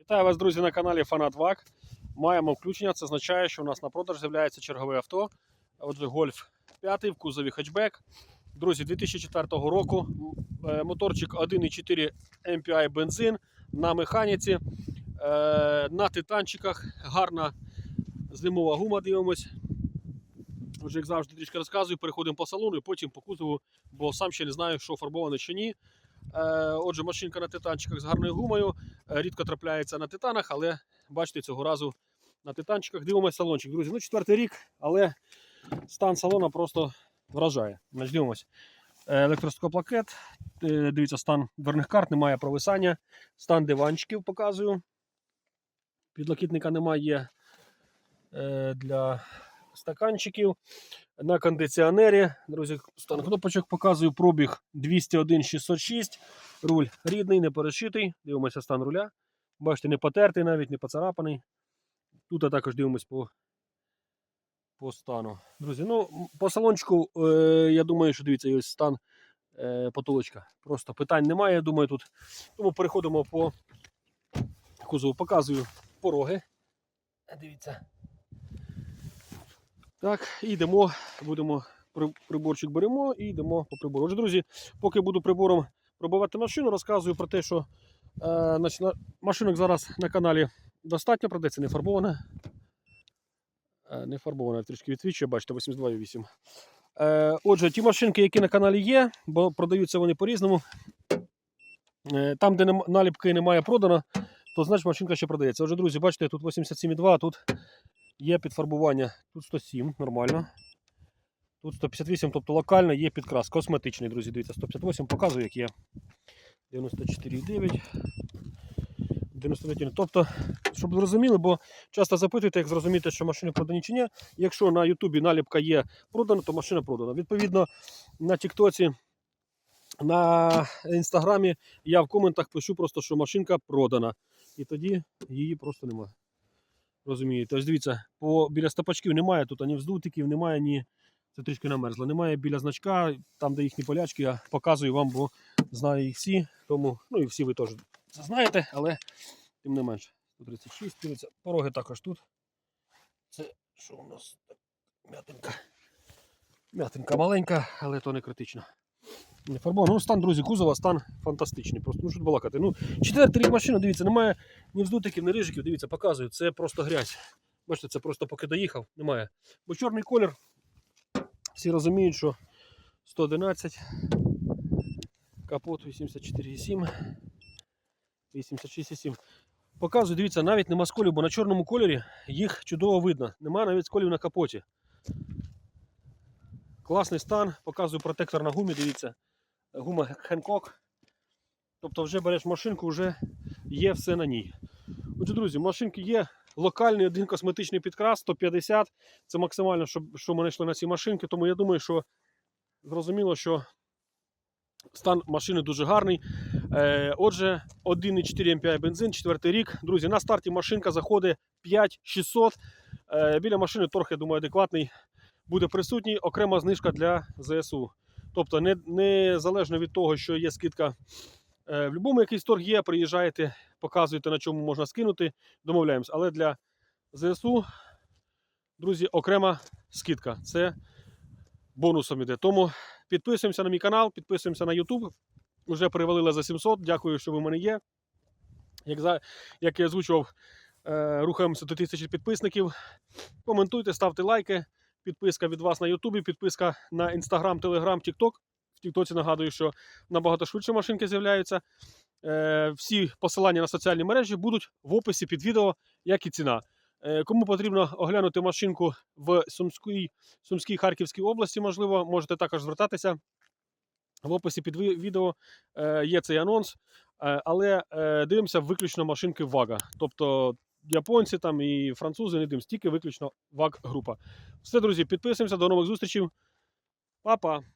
Вітаю вас, друзі, на каналі Фанат ВАК. Маємо включення. Це означає, що у нас на продаж з'являється чергове авто. Отже, Гольф 5 в кузові хетчбек. Друзі, 2004 року. Е, Моторчик 1,4 MPI бензин на механіці. е, На титанчиках. Гарна зимова гума. Дивимось. Отже, як завжди, трішки розказую. Переходимо по салону і потім по кузову, бо сам ще не знаю, що фарбоване чи ні. Е, Отже, машинка на титанчиках з гарною гумою. Е, Рідко трапляється на титанах, але бачите, цього разу на титанчиках. Дивимося салончик, друзі. Ну, четвертий рік, але стан салона просто вражає. Значить, дивимось. Е, Електроскоплакет. Дивіться, стан дверних карт, немає провисання. Стан диванчиків показую. Підлокітника немає для стаканчиків. На кондиціонері, друзі, стан кнопочок показую. Пробіг 201 606. Руль рідний, не перешитий. Дивимося стан руля. Бачите, не потертий навіть, не поцарапаний. Тут також дивимось по, по стану. Друзі, ну, по салончику, е, я думаю, що дивіться, ось стан е, потолочка. Просто питань немає, я думаю, тут. Тому переходимо по кузову, показую пороги. Дивіться. Так, і йдемо, будемо приборчик беремо і йдемо по прибору. Отже, друзі, поки буду прибором пробивати машину, розказую про те, що е, на- машинок зараз на каналі достатньо, це не фарбоване. Е, не фарбоване, трішки відсвічує, бачите, 82,8. Е, отже, ті машинки, які на каналі є, бо продаються вони по-різному. Е, там, де нем- наліпки немає продано, то значить машинка ще продається. Отже, друзі, бачите, тут 87,2, а тут є підфарбування. Тут 107, нормально. Тут 158, тобто локально є підкрас. Косметичний, друзі, дивіться, 158 показую, як є. 94,9. 99. Тобто, щоб зрозуміли, бо часто запитуєте, як зрозуміти, що машина продані чи ні. Якщо на Ютубі наліпка є продана, то машина продана. Відповідно, на Тіктоці, на Інстаграмі я в коментах пишу просто, що машинка продана. І тоді її просто немає. Розумієте? Ось дивіться, по, біля стопачків немає тут ані вздутиків, немає ні. Це трішки намерзло. Немає біля значка, там, де їхні полячки, я показую вам, бо знаю їх всі. Тому, ну і всі ви теж це знаєте, але тим не менше. 136, дивіться, пороги також тут. Це що у нас? М'ятинка. М'ятинка маленька, але то не критично. Фарбовано. Ну, стан, друзі, кузова, стан фантастичний. Просто ну що балакати. Ну, четвертий рік машина, дивіться, немає ні вздутиків, ні рижиків. Дивіться, показую. Це просто грязь. Бачите, це просто поки доїхав, немає. Бо чорний колір. Всі розуміють, що 111, капот 84,7, 86,7. Показую, дивіться, навіть нема сколів, бо на чорному кольорі їх чудово видно. Нема навіть сколів на капоті. Класний стан, показую протектор на гумі, дивіться. Гума Хенкок. Тобто вже береш машинку, вже є все на ній. Отже, друзі, машинки є. Локальний один косметичний підкрас 150. Це максимально, що, що ми знайшли на цій машинці. Тому я думаю, що зрозуміло, що стан машини дуже гарний. Е, отже, 1,4 MPI бензин, четвертий рік. Друзі, на старті машинка заходить 5600. Е, біля машини торг, я думаю, адекватний. Буде присутній окрема знижка для ЗСУ. Тобто, не, незалежно від того, що є скидка е, в будь-якому якийсь торг є, приїжджаєте, показуєте, на чому можна скинути, домовляємось. Але для ЗСУ, друзі, окрема скидка. Це бонусом іде. Тому підписуємося на мій канал, підписуємося на YouTube. Уже перевалили за 700. Дякую, що ви в мене є. Як, за, як я озвучував, е, рухаємося до 1000 підписників. Коментуйте, ставте лайки. Підписка від вас на Ютубі, підписка на Instagram, Telegram, TikTok. В Тіктоці нагадую, що набагато швидше машинки з'являються. Е, всі посилання на соціальні мережі будуть в описі під відео, як і ціна. Е, кому потрібно оглянути машинку в Сумській, Сумській Харківській області, можливо, можете також звертатися. В описі під відео е, є цей анонс, е, але е, дивимося виключно машинки ВАГа. Тобто японці там і французи не дим, стільки виключно ВАК-група. Все, друзі, підписуємося, до нових зустрічей. Па-па!